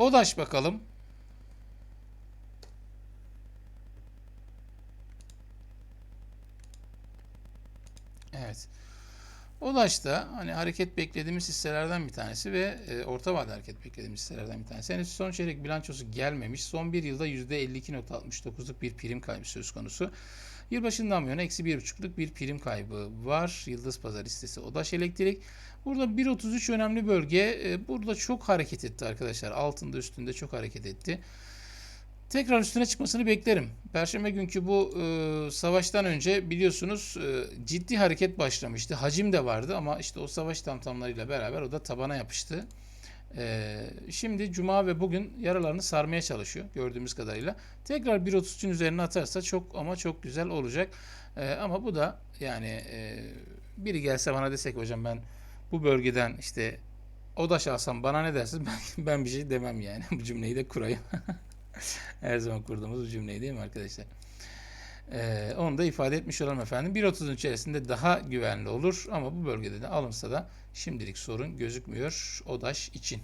Odaş bakalım. Evet. Odaş da hani hareket beklediğimiz hisselerden bir tanesi ve e, orta vadeli hareket beklediğimiz hisselerden bir tanesi. Henüz son çeyrek bilançosu gelmemiş. Son bir yılda %52.69'luk bir prim kaybı söz konusu. Yılbaşından bu yana eksi 1.5'luk bir prim kaybı var. Yıldız Pazar listesi Odaş Elektrik. Burada 1.33 önemli bölge. E, Burada çok hareket etti arkadaşlar. Altında üstünde çok hareket etti. Tekrar üstüne çıkmasını beklerim. Perşembe günkü bu e, savaştan önce biliyorsunuz e, ciddi hareket başlamıştı. Hacim de vardı ama işte o savaş tamtamlarıyla beraber o da tabana yapıştı. E, şimdi Cuma ve bugün yaralarını sarmaya çalışıyor gördüğümüz kadarıyla. Tekrar 1.33'ün üzerine atarsa çok ama çok güzel olacak. E, ama bu da yani e, biri gelse bana desek hocam ben bu bölgeden işte odaş alsam bana ne dersin? Ben, ben bir şey demem yani. Bu cümleyi de kurayım. Her zaman kurduğumuz bu cümleyi değil mi arkadaşlar? Ee, onu da ifade etmiş olalım efendim. 1.30'un içerisinde daha güvenli olur ama bu bölgede de alınsa da şimdilik sorun gözükmüyor ODAŞ için.